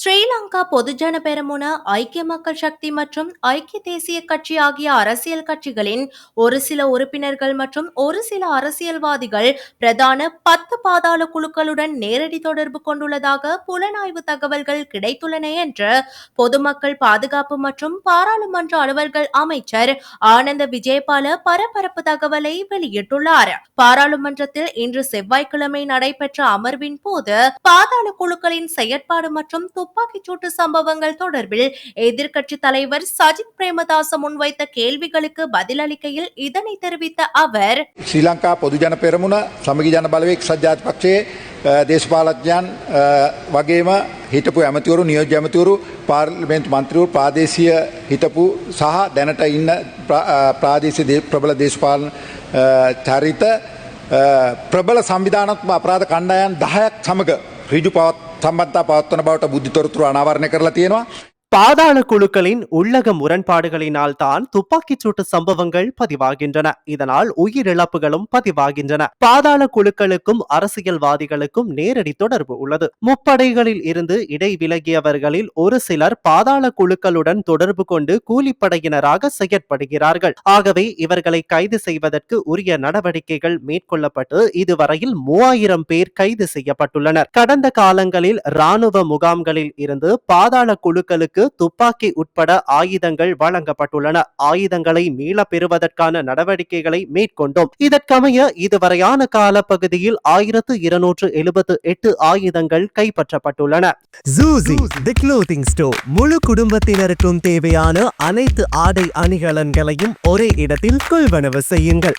ஸ்ரீலங்கா பொதுஜன பெரமுன ஐக்கிய மக்கள் சக்தி மற்றும் ஐக்கிய தேசிய கட்சி ஆகிய அரசியல் கட்சிகளின் ஒரு சில உறுப்பினர்கள் மற்றும் ஒரு சில அரசியல்வாதிகள் பிரதான பத்து பாதாள குழுக்களுடன் நேரடி தொடர்பு கொண்டுள்ளதாக புலனாய்வு தகவல்கள் கிடைத்துள்ளன என்று பொதுமக்கள் பாதுகாப்பு மற்றும் பாராளுமன்ற அலுவல்கள் அமைச்சர் ஆனந்த விஜயபால பரபரப்பு தகவலை வெளியிட்டுள்ளார். பாராளுமன்றத்தில் இன்று செவ்வாய்க்கிழமை நடைபெற்ற அமர்வின் போது பாதாள குழுக்களின் செயற்பாடு மற்றும் துப்பாக்கிச் சூட்டு சம்பவங்கள் தொடர்பில் எதிர்க்கட்சி தலைவர் சஜித் பிரேமதாச முன்வைத்த கேள்விகளுக்கு பதிலளிக்கையில் இதனை தெரிவித்த அவர் ශ්‍රී ලංකා පොදු ජන පෙරමුණ සමගි ජන බලවෙක් සජ්ජාත පක්ෂයේ දේශපාලඥයන් අ, වගේම හිටපු ඇමතිවරු නියෝජ්‍ය ඇමතිවරු පාර්ලිමේන්තු මන්ත්‍රීවරු ප්‍රාදේශීය හිටපු සහ දැනට ඉන්න ප්‍රා- අ, ප්‍රාදේශීය දේ- ප්‍රබල දේශපාලන අ, චරිත අ, ප්‍රබල සංවිධානත්ම අපරාධ කණ්ඩායන් දහයක් සමඟ රිජු පවත් සම්බන්ධතා පවත්වන බවට බුද්ධිතොරතුරු අනාවරණය කරලා තියෙනවා. பாதாள குழுக்களின் உள்ளக முரண்பாடுகளினால் தான் துப்பாக்கிச் சூட்டு சம்பவங்கள் பதிவாகின்றன. இதனால் உயிரிழப்புகளும் பதிவாகின்றன. பாதாள குழுக்களுக்கும் அரசியல்வாதிகளுக்கும் நேரடி தொடர்பு உள்ளது. முப்படைகளில் இருந்து இடைவிலகியவர்களில் ஒரு சிலர் பாதாள குழுக்களுடன் தொடர்பு கொண்டு கூலிப்படையினராக செயற்படுகிறார்கள். ஆகவே இவர்களை கைது செய்வதற்கு உரிய நடவடிக்கைகள் மேற்கொள்ளப்பட்டு இதுவரையில் மூவாயிரம் பேர் கைது செய்யப்பட்டுள்ளனர். கடந்த காலங்களில் ராணுவ முகாம்களில் இருந்து பாதாள குழுக்களுக்கு துப்பாக்கி உட்பட ஆயுதங்கள் வழங்கப்பட்டுள்ளன. ஆயுதங்களை மீள பெறுவதற்கான நடவடிக்கைகளை மேற்கொண்டோம். இதற்கமைய இதுவரையான காலப்பகுதியில் ஆயிரத்து இருநூற்று எழுபத்து எட்டு ஆயுதங்கள் கைப்பற்றப்பட்டுள்ளன. ஜூசி தி ஸ்டோர் முழு குடும்பத்தினருக்கும் தேவையான அனைத்து ஆடை அணிகலன்களையும் ஒரே இடத்தில் கொள்வனவு செய்யுங்கள்.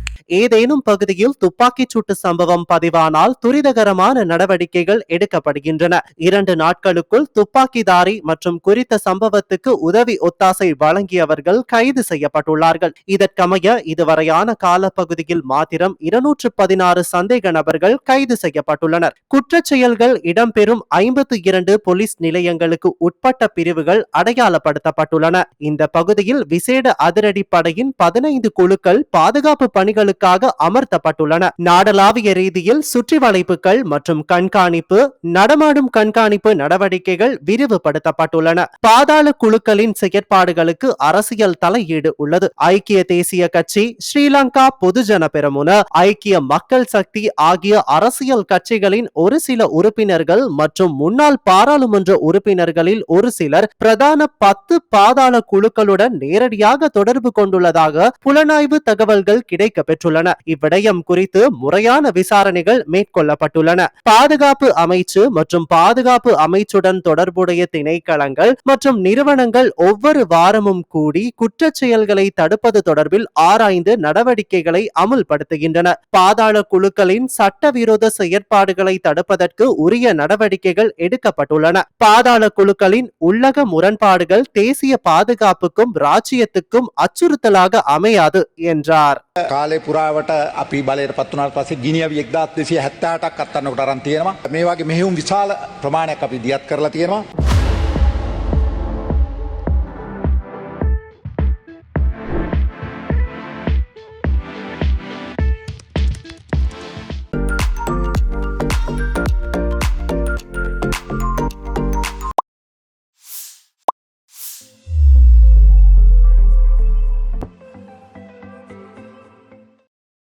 ஏதேனும் பகுதியில் துப்பாக்கிச் சூட்டு சம்பவம் பதிவானால் துரிதகரமான நடவடிக்கைகள் எடுக்கப்படுகின்றன. இரண்டு நாட்களுக்குள் துப்பாக்கிதாரி மற்றும் குறித்த சம்பவத்துக்கு உதவி ஒத்தாசை வழங்கியவர்கள் கைது செய்யப்பட்டுள்ளார்கள். இதற்கமைய இதுவரையான காலப்பகுதியில் மாத்திரம் இருநூற்று பதினாறு சந்தேக நபர்கள் கைது செய்யப்பட்டுள்ளனர். குற்றச் செயல்கள் இடம்பெறும் ஐம்பத்தி இரண்டு போலீஸ் நிலையங்களுக்கு உட்பட்ட பிரிவுகள் அடையாளப்படுத்தப்பட்டுள்ளன. இந்த பகுதியில் விசேட அதிரடிப்படையின் பதினைந்து குழுக்கள் பாதுகாப்பு பணிகளுக்கு பணிகளுக்காக அமர்த்தப்பட்டுள்ளன. நாடளாவிய ரீதியில் சுற்றி வளைப்புகள் மற்றும் கண்காணிப்பு நடமாடும் கண்காணிப்பு நடவடிக்கைகள் விரிவுபடுத்தப்பட்டுள்ளன. பாதாள குழுக்களின் செயற்பாடுகளுக்கு அரசியல் தலையீடு உள்ளது. ஐக்கிய தேசிய கட்சி ஸ்ரீலங்கா பொதுஜன பெருமுன ஐக்கிய மக்கள் சக்தி ஆகிய அரசியல் கட்சிகளின் ஒரு சில உறுப்பினர்கள் மற்றும் முன்னாள் பாராளுமன்ற உறுப்பினர்களில் ஒரு சிலர் பிரதான பத்து பாதாள குழுக்களுடன் நேரடியாக தொடர்பு கொண்டுள்ளதாக புலனாய்வு தகவல்கள் கிடைக்க தெரிவித்துள்ளன. இவ்விடயம் குறித்து முறையான விசாரணைகள் மேற்கொள்ளப்பட்டுள்ளன. பாதுகாப்பு அமைச்சு மற்றும் பாதுகாப்பு அமைச்சுடன் தொடர்புடைய திணைக்களங்கள் மற்றும் நிறுவனங்கள் ஒவ்வொரு வாரமும் கூடி குற்றச் செயல்களை தடுப்பது தொடர்பில் ஆராய்ந்து நடவடிக்கைகளை அமுல்படுத்துகின்றன. பாதாள குழுக்களின் சட்டவிரோத செயற்பாடுகளை தடுப்பதற்கு உரிய நடவடிக்கைகள் எடுக்கப்பட்டுள்ளன. பாதாள குழுக்களின் உள்ளக முரண்பாடுகள் தேசிய பாதுகாப்புக்கும் ராஜ்யத்துக்கும் அச்சுறுத்தலாக அமையாது என்றார். காலை පුරාවට අපි බලයට පත්වනාට පසේ ගිනිියව එක්දාත් දෙසිය හැත්තාටක් අත්තන්නකට අරන් තියෙනවා. මේ වගේ මෙහෙවුම් විශාල ප්‍රමාණයක් අපි දියත් කරලා තියෙනවා.